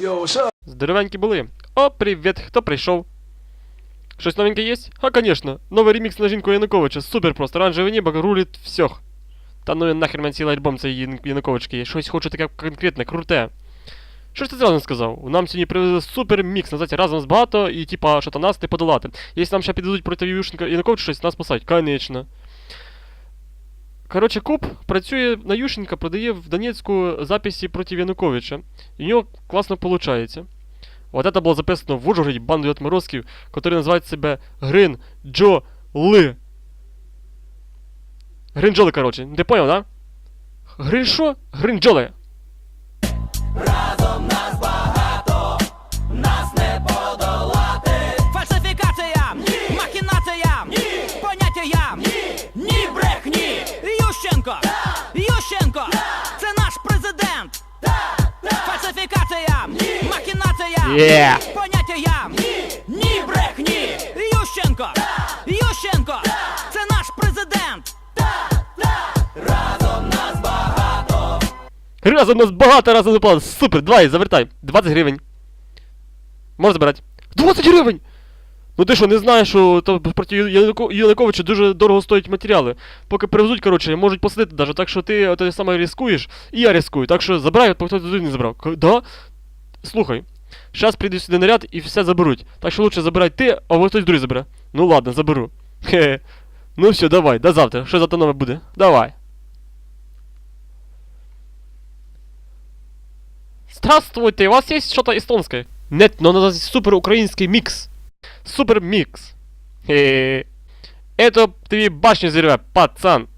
Yo, what's? Здоровенькі були. О, привіт, хто прийшов? Щось новеньке є? А, конечно. Новий ремікс на жінку Януковича. Супер просто. Оранжеве небо рулить всіх. Та ну нахер мені цілий альбом Ян- Януковички. Щось хочу таке конкретне, круте. Що ж ти зразу не сказав? Нам сьогодні привезли супер мікс, називається разом з багато і типа, що то нас не подолати. Якщо нам ще підійдуть проти Януковича щось, нас спасають. Конечно. Коротше, Куб працює на Ющенка, продає в Донецьку записи проти Януковича. І у нього класно виходить. Вот это было записано в Ужгороді бандою отморозків, які називають себе Грин Джо Ли. Гринджоли, коротше. Ти поняв, да? Грин що? Гринджоли. Ющенко, Ющенко, це наш президент. Фальсифікаціям, махінаціям, Є. поняттям, ні, брехні. Ющенко, Ющенко, це наш президент. Разом нас багато разом заплатили. Супер, давай, завертай. 20 гривень. Можеш забирати. 20 гривень! Ну ти що, не знаєш, що то проти Януко- Януковича дуже дорого стоять матеріали. Поки привезуть, коротше, можуть посадити даже, так що ти от, саме ризикуєш, і я ризикую. Так що забирай, поки хто не забрав. Да? Слухай. Щас прийде сюди наряд і все заберуть. Так що лучше забирай ти, а вот хтось другий забере. Ну ладно, заберу. Хе. Ну все, давай, до завтра. Що завтра нове буде? Давай. Здравствуйте, у вас есть что-то эстонское? Нет, но надо супер украинский микс. Супер микс. Это тебе башни взрывает, пацан.